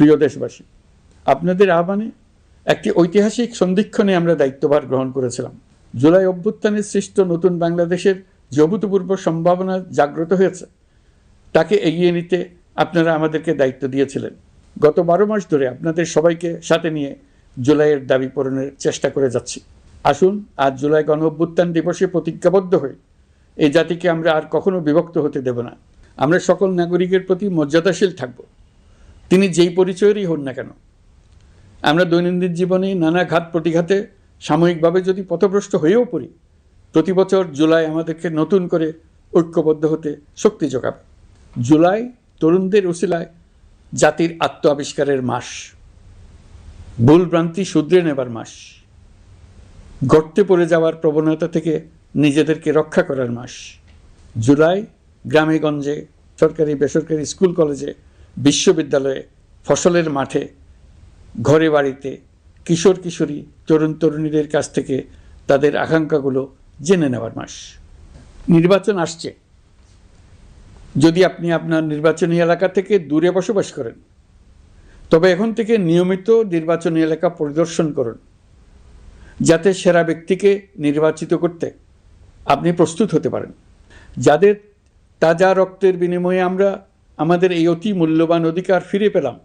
প্রিয় দেশবাসী, আপনাদের আহ্বানে একটি ঐতিহাসিক সন্ধিক্ষণে আমরা দায়িত্বভার গ্রহণ করেছিলাম। জুলাই অভ্যুত্থানের সৃষ্ট নতুন বাংলাদেশের যে অভূতপূর্ব সম্ভাবনা জাগ্রত হয়েছে। তাকে এগিয়ে নিতে আপনারা আমাদেরকে দায়িত্ব দিয়েছিলেন। গত বারো মাস ধরে আপনাদের সবাইকে সাথে নিয়ে জুলাইয়ের দাবি পূরণের চেষ্টা করে যাচ্ছি। আসুন, আজ জুলাই গণ অভ্যুত্থান দিবসে প্রতিজ্ঞাবদ্ধ হয়ে এই জাতিকে আমরা আর কখনো বিভক্ত হতে দেব না। আমরা সকল নাগরিকের প্রতি মর্যাদাশীল থাকব। তিনি যেই পরিচয়েরই হন না কেন। আমরা দৈনন্দিন জীবনে নানা ঘাত প্রতিঘাতে সাময়িকভাবে যদি পথভ্রষ্ট হয়েও পড়ি, প্রতি বছর জুলাই আমাদেরকে নতুন করে ঐক্যবদ্ধ হতে শক্তি যোগাবে। জুলাই তরুণদের উসিলায় জাতির আত্ম আবিষ্কারের মাস। ভুল ভ্রান্তি শুধরে নেবার মাস। গর্তে পড়ে যাওয়ার প্রবণতা থেকে নিজেদেরকে রক্ষা করার মাস। জুলাই গ্রামে গঞ্জে, সরকারি, বেসরকারি স্কুল কলেজে বিশ্ববিদ্যালয়ে ফসলের মাঠে ঘরে বাড়িতে কিশোর কিশোরী, তরুণ তরুণীদের কাছ থেকে তাদের আকাঙ্ক্ষাগুলো জেনে নেওয়ার মাস। নির্বাচন আসছে। যদি আপনি আপনার নির্বাচনী এলাকা থেকে দূরে বসবাস করেন, তবে এখন থেকে নিয়মিত নির্বাচনী এলাকা পরিদর্শন করুন, যাতে সেরা ব্যক্তিকে নির্বাচিত করতে আপনি প্রস্তুত হতে পারেন। যাদের তাজা রক্তের বিনিময়ে আমরা আমাদের এই অতি মূল্যবান অধিকার ফিরে পেলাম।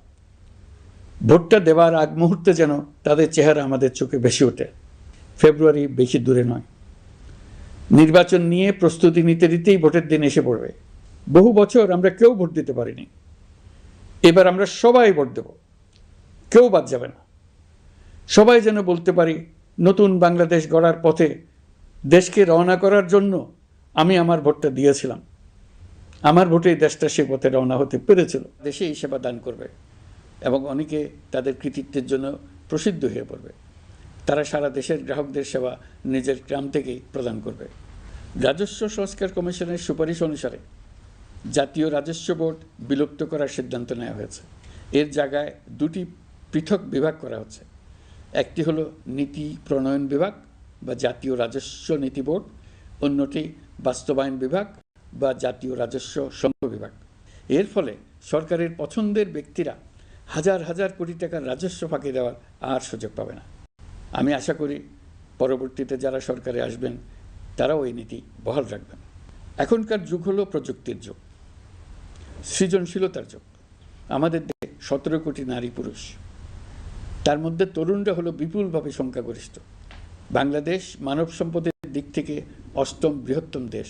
ভোটটা দেওয়ার আগ মুহূর্তে যেন তাদের চেহারা আমাদের চোখে বেশি ওঠে। ফেব্রুয়ারি বেশি দূরে নয়। নির্বাচন নিয়ে প্রস্তুতি নিতে নিতেই ভোটের দিন এসে পড়বে। বহু বছর আমরা কেউ ভোট দিতে পারিনি। এবার আমরা সবাই ভোট দেব। কেউ বাদ যাবে না। সবাই যেন বলতে পারি, নতুন বাংলাদেশ গড়ার পথে দেশকে রওনা করার জন্য আমি আমার ভোটটা দিয়েছিলাম। আমার ভোটেই দেশটা সে পথে রওনা হতে পেরেছিল। দেশে এই সেবা দান করবে এবং অনেকে তাদের কৃতিত্বের জন্য প্রসিদ্ধ হয়ে পড়বে। তারা সারা দেশের গ্রাহকদের সেবা নিজের গ্রাম থেকেই প্রদান করবে। রাজস্ব সংস্কার কমিশনের সুপারিশ অনুসারে জাতীয় রাজস্ব বোর্ড বিলুপ্ত করার সিদ্ধান্ত নেওয়া হয়েছে। এর জায়গায় দুটি পৃথক বিভাগ করা হচ্ছে। একটি হলো নীতি প্রণয়ন বিভাগ বা জাতীয় রাজস্ব নীতি বোর্ড, অন্যটি বাস্তবায়ন বিভাগ। বা জাতীয় রাজস্ব সংঘ বিভাগ। এর ফলে সরকারের পছন্দের ব্যক্তিরা হাজার হাজার কোটি টাকার রাজস্ব ফাঁকি দেওয়ার আর সুযোগ পাবে না। আমি আশা করি পরবর্তীতে যারা সরকারে আসবেন, তারাও এই নীতি বহাল রাখবেন। এখনকার যুগ হলো প্রযুক্তির যুগ, সৃজনশীলতার যুগ। আমাদের দেশে সতেরো কোটি নারী পুরুষ। তার মধ্যে তরুণরা হলো বিপুলভাবে সংখ্যাগরিষ্ঠ। বাংলাদেশ মানব সম্পদের দিক থেকে অষ্টম বৃহত্তম দেশ।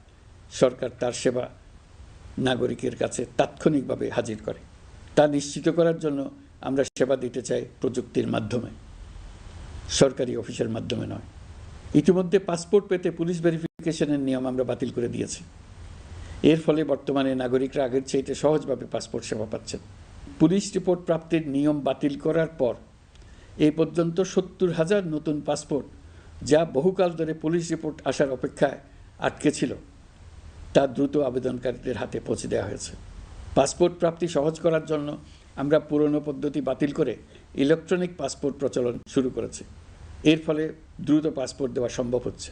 সরকার তার সেবা নাগরিকের কাছে তাৎক্ষণিকভাবে হাজির করে। তা নিশ্চিত করার জন্য আমরা সেবা দিতে চাই প্রযুক্তির মাধ্যমে। সরকারি অফিসের মাধ্যমে নয়। ইতিমধ্যে পাসপোর্ট পেতে পুলিশ ভেরিফিকেশনের নিয়ম আমরা বাতিল করে দিয়েছি। এর ফলে বর্তমানে নাগরিকরা আগের চাইতে সহজভাবে পাসপোর্ট সেবা পাচ্ছেন। পুলিশ রিপোর্ট প্রাপ্তির নিয়ম বাতিল করার পর এ পর্যন্ত সত্তর হাজার নতুন পাসপোর্ট যা বহুকাল ধরে পুলিশ রিপোর্ট আসার অপেক্ষায় আটকে ছিল। তা দ্রুত আবেদনকারীদের হাতে পৌঁছে দেওয়া হয়েছে। পাসপোর্ট প্রাপ্তি সহজ করার জন্য আমরা পুরনো পদ্ধতি বাতিল করে ইলেকট্রনিক পাসপোর্ট প্রচলন শুরু করেছি। এর ফলে দ্রুত পাসপোর্ট দেওয়া সম্ভব হচ্ছে।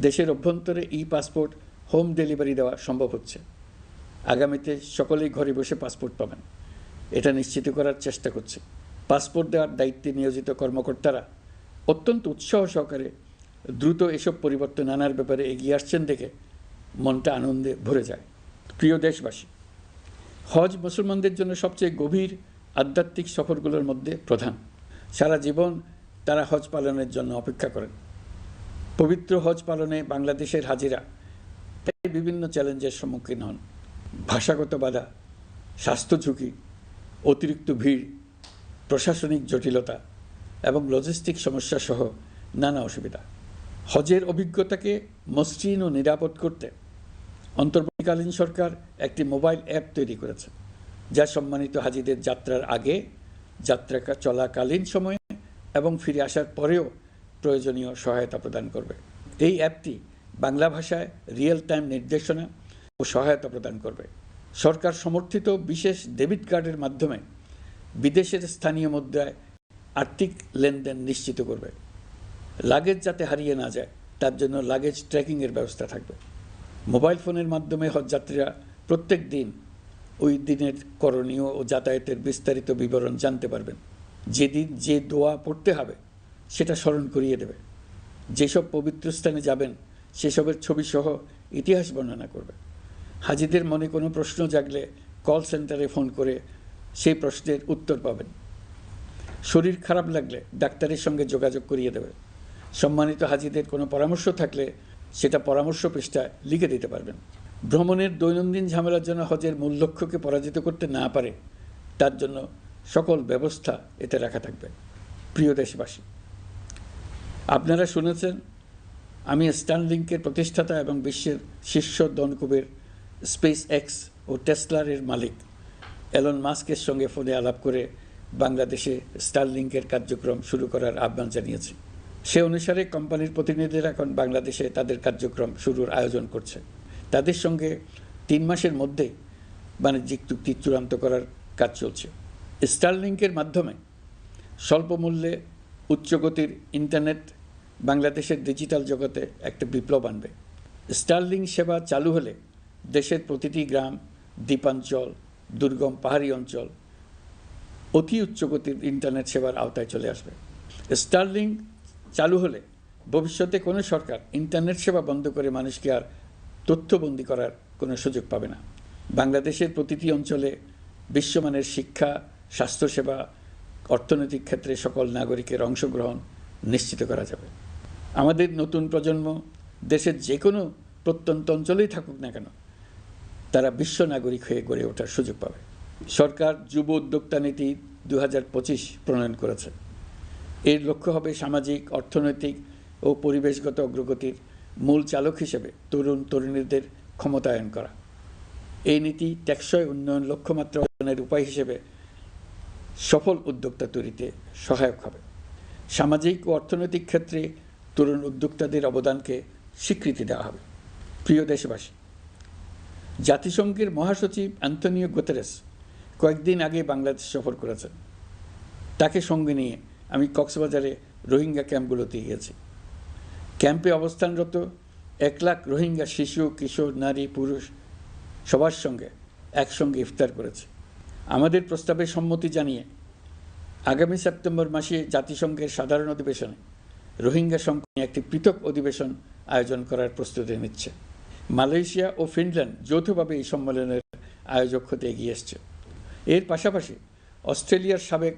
দেশের অভ্যন্তরে ই পাসপোর্ট হোম ডেলিভারি দেওয়া সম্ভব হচ্ছে। আগামীতে সকলেই ঘরে বসে পাসপোর্ট পাবেন। এটা নিশ্চিত করার চেষ্টা করছে। পাসপোর্ট দেওয়ার দায়িত্বে নিয়োজিত কর্মকর্তারা অত্যন্ত উৎসাহ সহকারে দ্রুত এসব পরিবর্তন আনার ব্যাপারে এগিয়ে আসছেন দেখে মনটা আনন্দে ভরে যায়। প্রিয় দেশবাসী, হজ মুসলমানদের জন্য সবচেয়ে গভীর আধ্যাত্মিক সফরগুলোর মধ্যে প্রধান। সারা জীবন তারা হজ পালনের জন্য অপেক্ষা করেন। পবিত্র হজ পালনে বাংলাদেশের হাজিরা বিভিন্ন চ্যালেঞ্জের সম্মুখীন হন। ভাষাগত বাধা, স্বাস্থ্য ঝুঁকি, অতিরিক্ত ভিড়, প্রশাসনিক জটিলতা এবং লজিস্টিক সমস্যা সহ নানা অসুবিধা। হজের অভিজ্ঞতাকে মসৃণ ও নিরাপদ করতে অন্তর্বর্তীকালীন সরকার একটি মোবাইল অ্যাপ তৈরি করেছে, যা সম্মানিত হাজিদের যাত্রার আগে যাত্রা চলাকালীন সময়ে এবং ফিরে আসার পরেও প্রয়োজনীয় সহায়তা প্রদান করবে। এই অ্যাপটি বাংলা ভাষায় রিয়েল টাইম নির্দেশনা ও সহায়তা প্রদান করবে। সরকার সমর্থিত বিশেষ ডেবিট কার্ডের মাধ্যমে বিদেশের স্থানীয় মুদ্রায় আর্থিক লেনদেন নিশ্চিত করবে। লাগেজ যাতে হারিয়ে না যায়, তার জন্য লাগেজ ট্র্যাকিংয়ের ব্যবস্থা থাকবে। মোবাইল ফোনের মাধ্যমে হজযাত্রীরা প্রত্যেক দিন ওই দিনের করণীয় ও যাতায়াতের বিস্তারিত বিবরণ জানতে পারবেন। যেদিন যে দোয়া পড়তে হবে, সেটা স্মরণ করিয়ে দেবে। যেসব পবিত্র স্থানে যাবেন, সেসবের ছবি সহ ইতিহাস বর্ণনা করবে। হাজিদের মনে কোনো প্রশ্ন জাগলে কল সেন্টারে ফোন করে সেই প্রশ্নের উত্তর পাবেন। শরীর খারাপ লাগলে ডাক্তারের সঙ্গে যোগাযোগ করিয়ে দেবে। সম্মানিত হাজিদের কোনো পরামর্শ থাকলে সেটা পরামর্শ পৃষ্ঠায় লিখে দিতে পারবেন। ভ্রমণের দৈনন্দিন ঝামেলার জন্য হজের মূল লক্ষ্যকে পরাজিত করতে না পারে, তার জন্য সকল ব্যবস্থা এতে রাখা থাকবে। প্রিয় দেশবাসী, আপনারা শুনেছেন, আমি স্টানলিংকের প্রতিষ্ঠাতা এবং বিশ্বের শীর্ষ দনকুবের স্পেস এক্স ও টেসলারের মালিক। এলন মাস্কের সঙ্গে ফোনে আলাপ করে বাংলাদেশে স্টারলিংকের কার্যক্রম শুরু করার আহ্বান জানিয়েছি। সে অনুসারে কোম্পানির প্রতিনিধিরা এখন বাংলাদেশে তাদের কার্যক্রম শুরুর আয়োজন করছে। তাদের সঙ্গে তিন মাসের মধ্যে বাণিজ্যিক চুক্তি চূড়ান্ত করার কাজ চলছে। স্টারলিংকের মাধ্যমে স্বল্প মূল্যে উচ্চগতির ইন্টারনেট বাংলাদেশের ডিজিটাল জগতে একটা বিপ্লব আনবে। স্টারলিং সেবা চালু হলে দেশের প্রতিটি গ্রাম, দ্বীপাঞ্চল, দুর্গম পাহাড়ি অঞ্চল অতি উচ্চগতির ইন্টারনেট সেবার আওতায় চলে আসবে। স্টারলিং চালু হলে ভবিষ্যতে কোনো সরকার ইন্টারনেট সেবা বন্ধ করে মানুষকে আর তথ্যবন্দি করার কোনো সুযোগ পাবে না। বাংলাদেশের প্রতিটি অঞ্চলে বিশ্বমানের শিক্ষা, স্বাস্থ্যসেবা, অর্থনৈতিক ক্ষেত্রে সকল নাগরিকের অংশগ্রহণ নিশ্চিত করা যাবে। আমাদের নতুন প্রজন্ম দেশের যে কোনো প্রত্যন্ত অঞ্চলেই থাকুক না কেন, তারা বিশ্ব নাগরিক হয়ে গড়ে ওঠার সুযোগ পাবে। সরকার যুব উদ্যোক্তা নীতি দু হাজার পঁচিশ প্রণয়ন করেছে। এর লক্ষ্য হবে সামাজিক, অর্থনৈতিক ও পরিবেশগত অগ্রগতির মূল চালক হিসেবে তরুণ তরুণীদের ক্ষমতায়ন করা। এই নীতি টেকসই উন্নয়ন লক্ষ্যমাত্রা অর্জনের উপায় হিসেবে সফল উদ্যোক্তা তৈরিতে সহায়ক হবে। সামাজিক ও অর্থনৈতিক ক্ষেত্রে তরুণ উদ্যোক্তাদের অবদানকে স্বীকৃতি দেওয়া হবে। প্রিয় দেশবাসী, জাতিসংঘের মহাসচিব অ্যান্টনিও গুতেরেস কয়েকদিন আগে বাংলাদেশ সফর করেছেন। তাকে সঙ্গে নিয়ে আমি কক্সবাজারে রোহিঙ্গা ক্যাম্পগুলোতে গিয়েছি। ক্যাম্পে অবস্থানরত এক লাখ রোহিঙ্গা শিশু, কিশোর, নারী, পুরুষ সবার সঙ্গে একসঙ্গে ইফতার করেছে। আমাদের প্রস্তাবে সম্মতি জানিয়ে আগামী সেপ্টেম্বর মাসে জাতিসংঘের সাধারণ অধিবেশনে রোহিঙ্গা সংখ্যা নিয়ে একটি পৃথক অধিবেশন আয়োজন করার প্রস্তুতি নিচ্ছে। মালয়েশিয়া ও ফিনল্যান্ড যৌথভাবে এই সম্মেলনের আয়োজক হতে এগিয়ে এসছে। এর পাশাপাশি অস্ট্রেলিয়ার সাবেক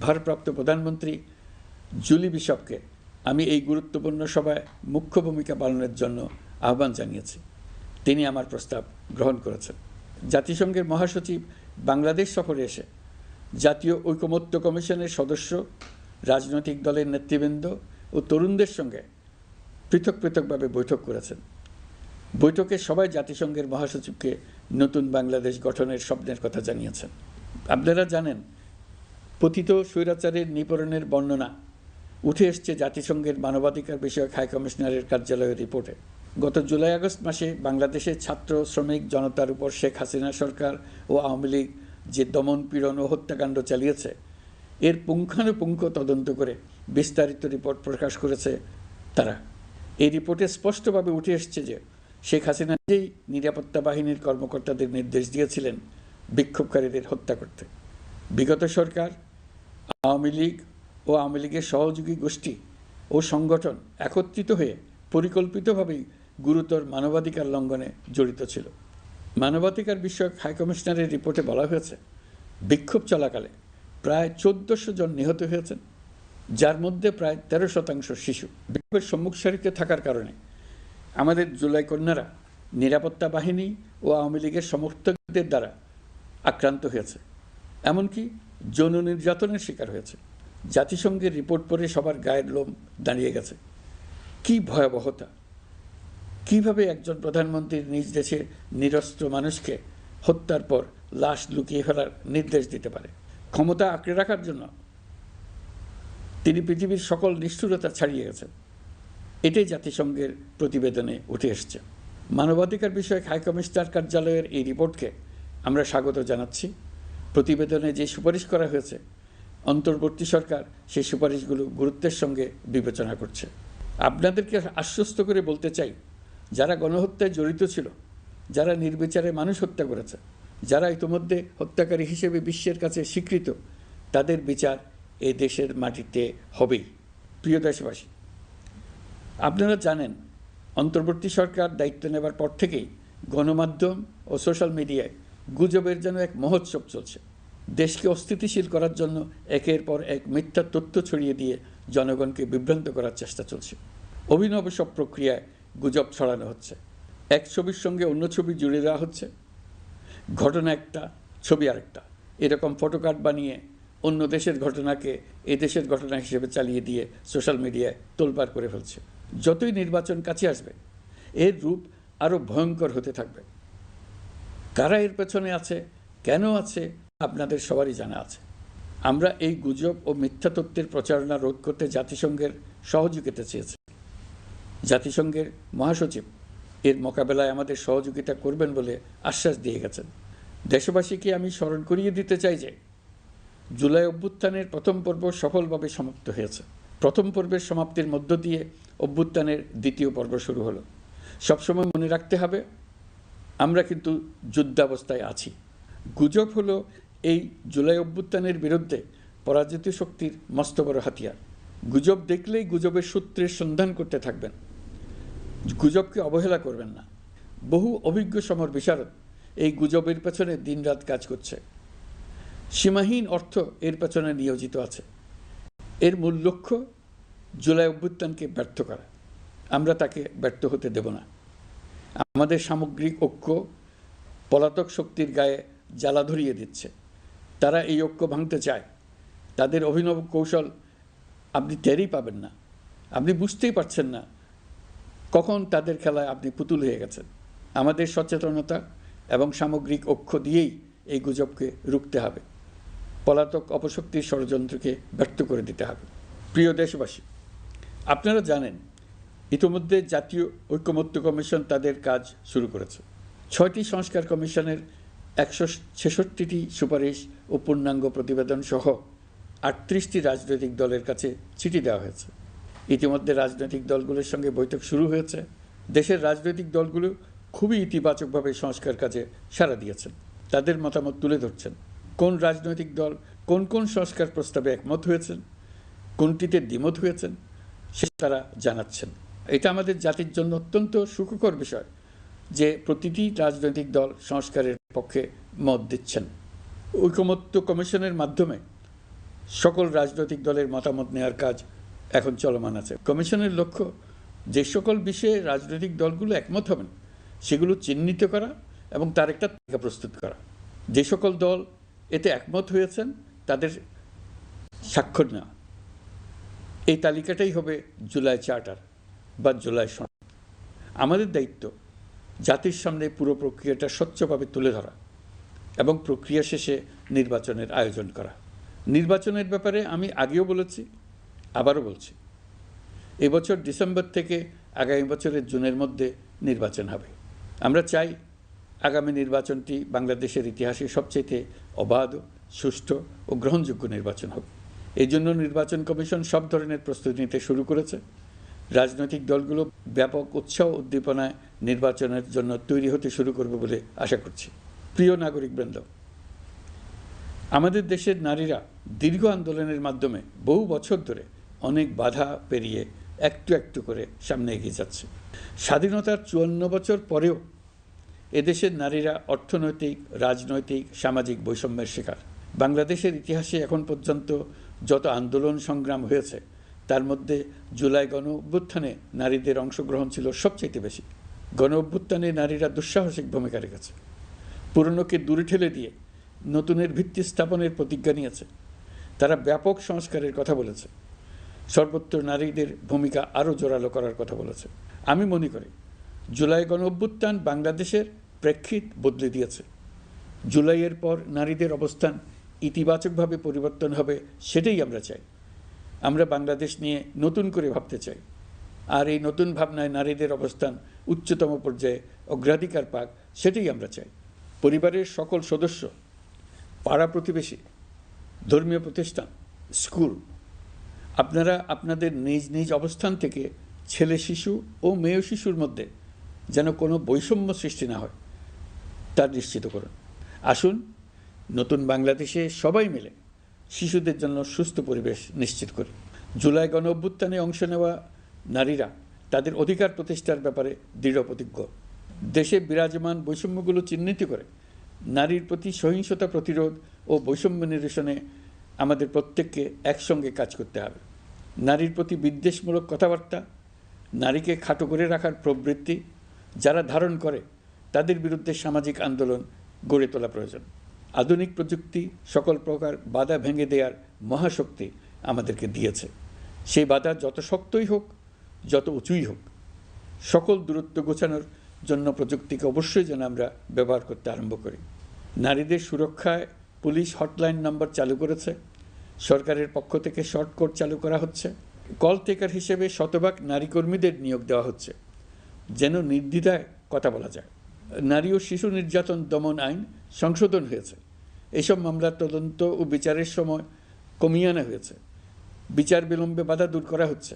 ভারপ্রাপ্ত প্রধানমন্ত্রী জুলি বিশপকে আমি এই গুরুত্বপূর্ণ সভায় মুখ্য ভূমিকা পালনের জন্য আহ্বান জানিয়েছি। তিনি আমার প্রস্তাব গ্রহণ করেছেন। জাতিসংঘের মহাসচিব বাংলাদেশ সফরে এসে জাতীয় ঐকমত্য কমিশনের সদস্য, রাজনৈতিক দলের নেতৃবৃন্দ ও তরুণদের সঙ্গে পৃথক পৃথকভাবে বৈঠক করেছেন। বৈঠকে সবাই জাতিসংঘের মহাসচিবকে নতুন বাংলাদেশ গঠনের স্বপ্নের কথা জানিয়েছেন। আপনারা জানেন পতিত স্বৈরাচারের নিপরণের বর্ণনা উঠে এসছে জাতিসংঘের মানবাধিকার বিষয়ক হাই কমিশনারের কার্যালয়ের রিপোর্টে। গত জুলাই আগস্ট মাসে বাংলাদেশের ছাত্র, শ্রমিক, জনতার উপর শেখ হাসিনা সরকার ও আওয়ামী লীগ যে দমন পীড়ন ও হত্যাকাণ্ড চালিয়েছে, এর পুঙ্খানুপুঙ্খ তদন্ত করে বিস্তারিত রিপোর্ট প্রকাশ করেছে তারা। এই রিপোর্টে স্পষ্টভাবে উঠে এসছে যে শেখ হাসিনা নিজেই নিরাপত্তা বাহিনীর কর্মকর্তাদের নির্দেশ দিয়েছিলেন বিক্ষোভকারীদের হত্যা করতে। বিগত সরকার আওয়ামী লীগ ও আওয়ামী লীগের সহযোগী গোষ্ঠী ও সংগঠন একত্রিত হয়ে পরিকল্পিতভাবেই গুরুতর মানবাধিকার লঙ্ঘনে জড়িত ছিল। মানবাধিকার বিষয়ক হাইকমিশনারের রিপোর্টে বলা হয়েছে, বিক্ষোভ চলাকালে প্রায় চোদ্দশো জন নিহত হয়েছেন, যার মধ্যে প্রায় তেরো শতাংশ শিশু। বিক্ষোভের সম্মুখ সারিতে থাকার কারণে আমাদের জুলাই কন্যারা নিরাপত্তা বাহিনী ও আওয়ামী লীগের সমর্থকদের দ্বারা আক্রান্ত হয়েছে। এমনকি যৌন নির্যাতনের শিকার হয়েছে। জাতিসংঘের রিপোর্ট পড়ে সবার গায়ের লোম দাঁড়িয়ে গেছে। কি ভয়াবহতা! কীভাবে একজন প্রধানমন্ত্রীর নিজ দেশের নিরস্ত্র মানুষকে হত্যার পর লাশ লুকিয়ে ফেলার নির্দেশ দিতে পারে? ক্ষমতা আঁকড়ে রাখার জন্য তিনি পৃথিবীর সকল নিষ্ঠুরতা ছাড়িয়ে গেছেন। এটাই জাতিসংঘের প্রতিবেদনে উঠে এসছে। মানবাধিকার বিষয়ক হাইকমিশনার কার্যালয়ের এই রিপোর্টকে আমরা স্বাগত জানাচ্ছি। প্রতিবেদনে যে সুপারিশ করা হয়েছে, অন্তর্বর্তী সরকার সেই সুপারিশগুলো গুরুত্বের সঙ্গে বিবেচনা করছে। আপনাদেরকে আশ্বস্ত করে বলতে চাই, যারা গণহত্যায় জড়িত ছিল, যারা নির্বিচারে মানুষ হত্যা করেছে, যারা ইতোমধ্যে হত্যাকারী হিসেবে বিশ্বের কাছে স্বীকৃত, তাদের বিচার এ দেশের মাটিতে হবেই। প্রিয় দেশবাসী, আপনারা জানেন, অন্তর্বর্তী সরকার দায়িত্ব নেবার পর থেকেই গণমাধ্যম ও সোশ্যাল মিডিয়ায় গুজবের যেন এক মহোৎসব চলছে। দেশকে অস্থিতিশীল করার জন্য একের পর এক মিথ্যা তথ্য ছড়িয়ে দিয়ে জনগণকে বিভ্রান্ত করার চেষ্টা চলছে। অভিনব সব প্রক্রিয়ায় গুজব ছড়ানো হচ্ছে। এক ছবির সঙ্গে অন্য ছবি জুড়ে দেওয়া হচ্ছে। ঘটনা একটা, ছবি আরেকটা। এরকম ফটোকার্ড বানিয়ে অন্য দেশের ঘটনাকে এ দেশের ঘটনা হিসেবে চালিয়ে দিয়ে সোশ্যাল মিডিয়ায় তোলপাড় করে ফেলছে। যতই নির্বাচন কাছে আসবে, এর রূপ আরও ভয়ঙ্কর হতে থাকবে। কারা এর পেছনে আছে? কেন আছে? আপনাদের সবারই জানা আছে। আমরা এই গুজব ও মিথ্যা তথ্যের প্রচারণা রোধ করতে জাতিসংঘের সহযোগিতা চেয়েছি। জাতিসংঘের মহাসচিব এর মোকাবেলায় আমাদের সহযোগিতা করবেন বলে আশ্বাস দিয়ে গেছেন। দেশবাসীকে আমি স্মরণ করিয়ে দিতে চাই যে, জুলাই অভ্যুত্থানের প্রথম পর্ব সফলভাবে সমাপ্ত হয়েছে। প্রথম পর্বের সমাপ্তির মধ্য দিয়ে অভ্যুত্থানের দ্বিতীয় পর্ব শুরু হলো। সবসময় মনে রাখতে হবে আমরা কিন্তু যুদ্ধাবস্থায় আছি। গুজব হলো এই জুলাই অভ্যুত্থানের বিরুদ্ধে পরাজিত শক্তির মস্ত বড় হাতিয়ার। গুজব দেখলেই গুজবের সূত্রের সন্ধান করতে থাকবেন। গুজবকে অবহেলা করবেন না। বহু অভিজ্ঞ সমর বিশারদ এই গুজবের পেছনে দিনরাত কাজ করছে। সীমাহীন অর্থ এর পেছনে নিয়োজিত আছে। এর মূল লক্ষ্য জুলাই অভ্যুত্থানকে ব্যর্থ করা। আমরা তাকে ব্যর্থ হতে দেব না। আমাদের সামগ্রিক ঐক্য পলাতক শক্তির গায়ে জ্বালা ধরিয়ে দিচ্ছে। তারা এই ঐক্য ভাঙতে চায়। তাদের অভিনব কৌশল আপনি টেরই পাবেন না। আপনি বুঝতেই পারছেন না কখন তাদের খেলায় আপনি পুতুল হয়ে গেছেন। আমাদের সচেতনতা এবং সামগ্রিক ঐক্য দিয়েই এই গুজবকে রুখতে হবে। পলাতক অপশক্তির ষড়যন্ত্রকে ব্যর্থ করে দিতে হবে। প্রিয় দেশবাসী, আপনারা জানেন ইতিমধ্যে জাতীয় ঐক্যমত্য কমিশন তাদের কাজ শুরু করেছে। ছয়টি সংস্কার কমিশনের একশো ছেষট্টিটি সুপারিশ ও পূর্ণাঙ্গ প্রতিবেদন সহ আটত্রিশটি রাজনৈতিক দলের কাছে চিঠি দেওয়া হয়েছে। ইতিমধ্যে রাজনৈতিক দলগুলোর সঙ্গে বৈঠক শুরু হয়েছে। দেশের রাজনৈতিক দলগুলো খুবই ইতিবাচকভাবে সংস্কার কাজে সাড়া দিয়েছেন। তাদের মতামত তুলে ধরছেন। কোন রাজনৈতিক দল কোন কোন সংস্কার প্রস্তাবে একমত হয়েছেন? কোনটিতে দ্বিমত হয়েছেন? সে তারা জানাচ্ছেন। এটা আমাদের জাতির জন্য অত্যন্ত সুখকর বিষয় যে প্রতিটি রাজনৈতিক দল সংস্কারের পক্ষে মত দিচ্ছেন। ঐকমত্য কমিশনের মাধ্যমে সকল রাজনৈতিক দলের মতামত নেওয়ার কাজ এখন চলমান আছে। কমিশনের লক্ষ্য যে সকল বিষয়ে রাজনৈতিক দলগুলো একমত হবেন, সেগুলো চিহ্নিত করা এবং তার একটা তালিকা প্রস্তুত করা। যে সকল দল এতে একমত হয়েছেন, তাদের স্বাক্ষর নেওয়া। এই তালিকাটাই হবে জুলাই চার্টার। বা জুলাই সনদ। আমাদের দায়িত্ব জাতির সামনে পুরো প্রক্রিয়াটা স্বচ্ছভাবে তুলে ধরা এবং প্রক্রিয়া শেষে নির্বাচনের আয়োজন করা। নির্বাচনের ব্যাপারে আমি আগেও বলেছি, আবারও বলছি। এবছর ডিসেম্বর থেকে আগামী বছরের জুনের মধ্যে নির্বাচন হবে। আমরা চাই আগামী নির্বাচনটি বাংলাদেশের ইতিহাসে সবচেয়ে অবাধ, সুষ্ঠু ও গ্রহণযোগ্য নির্বাচন হবে এই জন্য নির্বাচন কমিশন সব ধরনের প্রস্তুতি নিতে শুরু করেছে। রাজনৈতিক দলগুলো ব্যাপক উৎসাহ উদ্দীপনায় নির্বাচনের জন্য তৈরি হতে শুরু করবে বলে আশা করছি। প্রিয় নাগরিকবৃন্দ, আমাদের দেশের নারীরা দীর্ঘ আন্দোলনের মাধ্যমে বহু বছর ধরে অনেক বাধা পেরিয়ে একটু একটু করে সামনে এগিয়ে যাচ্ছে। স্বাধীনতার চুয়ান্ন বছর পরেও এদেশের নারীরা অর্থনৈতিক, রাজনৈতিক, সামাজিক বৈষম্যের শিকার। বাংলাদেশের ইতিহাসে এখন পর্যন্ত যত আন্দোলন সংগ্রাম হয়েছে তার মধ্যে জুলাই গণ অভ্যুত্থানে নারীদের অংশগ্রহণ ছিল সবচাইতে বেশি। গণ অভ্যুত্থানে নারীরা দুঃসাহসিক ভূমিকা রেখেছে। পুরনোকে দূরে ঠেলে দিয়ে নতুনের ভিত্তি স্থাপনের প্রতিজ্ঞা নিয়েছে। তারা ব্যাপক সংস্কারের কথা বলেছে। সর্বত্র নারীদের ভূমিকা আরও জোরালো করার কথা বলেছে। আমি মনে করি, জুলাই গণ অভ্যুত্থান বাংলাদেশের প্রেক্ষিত বদলে দিয়েছে। জুলাইয়ের পর নারীদের অবস্থান ইতিবাচকভাবে পরিবর্তন হবে, সেটাই আমরা চাই। আমরা বাংলাদেশ নিয়ে নতুন করে ভাবতে চাই। আর এই নতুন ভাবনায় নারীদের অবস্থান উচ্চতম পর্যায়ে অগ্রাধিকার পাক, সেটাই আমরা চাই। পরিবারের সকল সদস্য, পাড়া প্রতিবেশী, ধর্মীয় প্রতিষ্ঠান, স্কুল, আপনারা আপনাদের নিজ নিজ অবস্থান থেকে ছেলে শিশু ও মেয়ে শিশুর মধ্যে যেন কোনো বৈষম্য সৃষ্টি না হয়, তা নিশ্চিত করুন। আসুন, নতুন বাংলাদেশে সবাই মিলে শিশুদের জন্য সুস্থ পরিবেশ নিশ্চিত করি। জুলাই গণ অভ্যুত্থানে অংশ নেওয়া নারীরা তাদের অধিকার প্রতিষ্ঠার ব্যাপারে দৃঢ় প্রতিজ্ঞ। দেশে বিরাজমান বৈষম্যগুলো চিহ্নিত করে নারীর প্রতি সহিংসতা প্রতিরোধ ও বৈষম্য নিরসনে আমাদের প্রত্যেককে একসঙ্গে কাজ করতে হবে। নারীর প্রতি বিদ্বেষমূলক কথাবার্তা, নারীকে খাটো করে রাখার প্রবৃত্তি, যারা ধারণ করে, তাদের বিরুদ্ধে সামাজিক আন্দোলন গড়ে তোলা প্রয়োজন। আধুনিক প্রযুক্তি সকল প্রকার বাধা ভেঙে দেওয়ার মহাশক্তি আমাদেরকে দিয়েছে। সেই বাধা যত শক্তই হোক, যত উঁচুই হোক, সকল দূরত্ব গোছানোর জন্য প্রযুক্তিকে অবশ্যই যেন আমরা ব্যবহার করতে আরম্ভ করি। নারীদের সুরক্ষায় পুলিশ হটলাইন নাম্বার চালু করেছে। সরকারের পক্ষ থেকে শর্ট চালু করা হচ্ছে। কল টেকার হিসেবে শতভাগ নারী কর্মীদের নিয়োগ দেওয়া হচ্ছে। যেন নির্দ্বিধায় কথা বলা যায়। নারী ও শিশু নির্যাতন দমন আইন সংশোধন হয়েছে। এসব মামলার তদন্ত ও বিচারের সময় কমিয়ে আনা হয়েছে। বিচার বিলম্বে বাধা দূর করা হচ্ছে।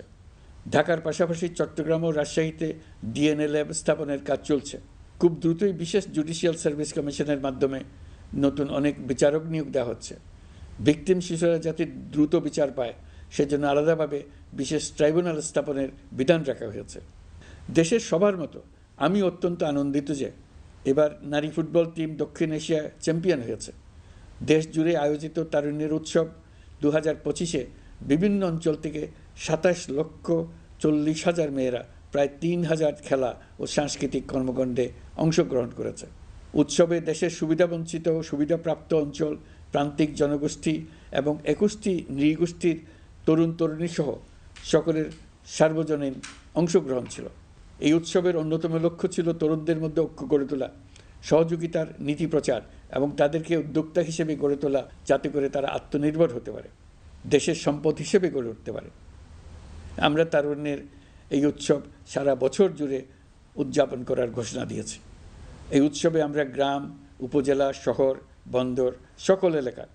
ঢাকার পাশাপাশি চট্টগ্রাম ও রাজশাহীতে ডিএনএ ল্যাব স্থাপনের কাজ চলছে। খুব দ্রুতই বিশেষ জুডিশিয়াল সার্ভিস কমিশনের মাধ্যমে নতুন অনেক বিচারক নিয়োগ দেওয়া হচ্ছে। ভিকটিম শিশুরা যাতে দ্রুত বিচার পায়, সেজন্য আলাদাভাবে বিশেষ ট্রাইব্যুনাল স্থাপনের বিধান রাখা হয়েছে। দেশের সবার মতো আমি অত্যন্ত আনন্দিত যে এবার নারী ফুটবল টিম দক্ষিণ এশিয়া চ্যাম্পিয়ন হয়েছে। দেশ জুড়ে আয়োজিত তারুণ্যের উৎসব দু হাজার পঁচিশে বিভিন্ন অঞ্চল থেকে সাতাশ লক্ষ চল্লিশ হাজার মেয়েরা প্রায় তিন হাজার খেলা ও সাংস্কৃতিক কর্মকাণ্ডে অংশগ্রহণ করেছে। উৎসবে দেশের সুবিধাবঞ্চিত ও সুবিধাপ্রাপ্ত অঞ্চল, প্রান্তিক জনগোষ্ঠী এবং একুশটি নৃগোষ্ঠীর তরুণ তরুণী সহ সকলের সার্বজনীন অংশগ্রহণ ছিল। এই উৎসবের অন্যতম লক্ষ্য ছিল তরুণদের মধ্যে ঐক্য গড়ে তোলা, সহযোগিতার নীতি প্রচার এবং তাদেরকে উদ্যোক্তা হিসেবে গড়ে তোলা যাতে করে তারা আত্মনির্ভর হতে পারে, দেশের সম্পদ হিসেবে গড়ে উঠতে পারে। আমরা তারুণ্যের এই উৎসব সারা বছর জুড়ে উদযাপন করার ঘোষণা দিয়েছি। এই উৎসবে আমরা গ্রাম, উপজেলা, শহর, বন্দর, সকল এলাকার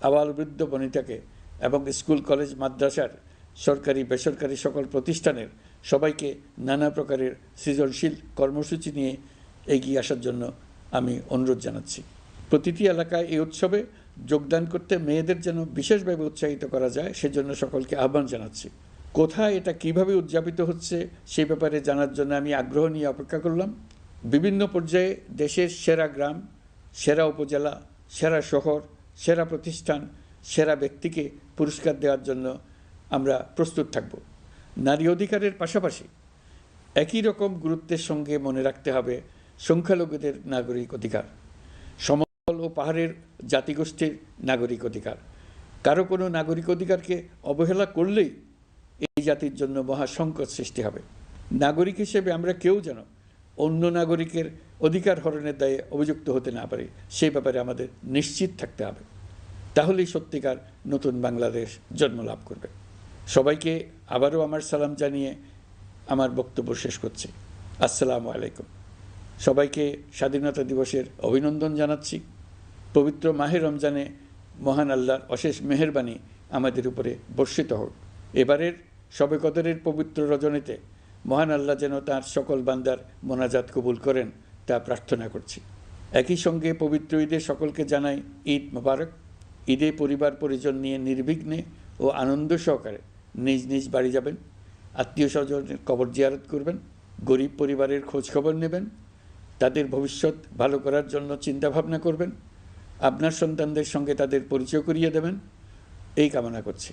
আবাল বৃদ্ধ বনিতাকে এবং স্কুল, কলেজ, মাদ্রাসার সরকারি, বেসরকারি সকল প্রতিষ্ঠানের সবাইকে নানা প্রকারের সৃজনশীল কর্মসূচি নিয়ে এগিয়ে আসার জন্য আমি অনুরোধ জানাচ্ছি। প্রতিটি এলাকায় এই উৎসবে যোগদান করতে মেয়েদের যেন বিশেষভাবে উৎসাহিত করা যায়, সেজন্য সকলকে আহ্বান জানাচ্ছি। কোথায় এটা কীভাবে উদযাপিত হচ্ছে সেই ব্যাপারে জানার জন্য আমি আগ্রহ নিয়ে অপেক্ষা করলাম। বিভিন্ন পর্যায়ে দেশের সেরা গ্রাম, সেরা উপজেলা, সেরা শহর, সেরা প্রতিষ্ঠান, সেরা ব্যক্তিকে পুরস্কার দেওয়ার জন্য আমরা প্রস্তুত থাকব। নারী অধিকারের পাশাপাশি একই রকম গুরুত্বের সঙ্গে মনে রাখতে হবে সংখ্যালঘুদের নাগরিক অধিকার, সমতল ও পাহাড়ের জাতিগোষ্ঠীর নাগরিক অধিকার। কারও কোনো নাগরিক অধিকারকে অবহেলা করলেই এই জাতির জন্য মহা সংকট সৃষ্টি হবে। নাগরিক হিসেবে আমরা কেউ যেন অন্য নাগরিকের অধিকার হরণের দায়ে অভিযুক্ত হতে না পারি, সেই ব্যাপারে আমাদের নিশ্চিত থাকতে হবে। তাহলেই সত্যিকার নতুন বাংলাদেশ জন্ম লাভ করবে। সবাইকে আবারও আমার সালাম জানিয়ে আমার বক্তব্য শেষ করছি। আসসালামু আলাইকুম। সবাইকে স্বাধীনতা দিবসের অভিনন্দন জানাচ্ছি। পবিত্র মাহে রমজানে মহান আল্লাহর অশেষ মেহেরবানি আমাদের উপরে বর্ষিত হোক। এবারের শবে কদরের পবিত্র রজনীতে মহান আল্লাহ যেন তার সকল বান্দার মোনাজাত কবুল করেন তা প্রার্থনা করছি। একই সঙ্গে পবিত্র ঈদে সকলকে জানাই ঈদ মোবারক। ঈদে পরিবার পরিজন নিয়ে নির্বিঘ্নে ও আনন্দ সহকারে নিজ নিজ বাড়ি যাবেন। আত্মীয় স্বজনের কবর জিয়ারত করবেন। গরিব পরিবারের খোঁজখবর নেবেন। তাদের ভবিষ্যৎ ভালো করার জন্য চিন্তাভাবনা করবেন। আপনার সন্তানদের সঙ্গে তাদের পরিচয় করিয়ে দেবেন। এই কামনা করছি।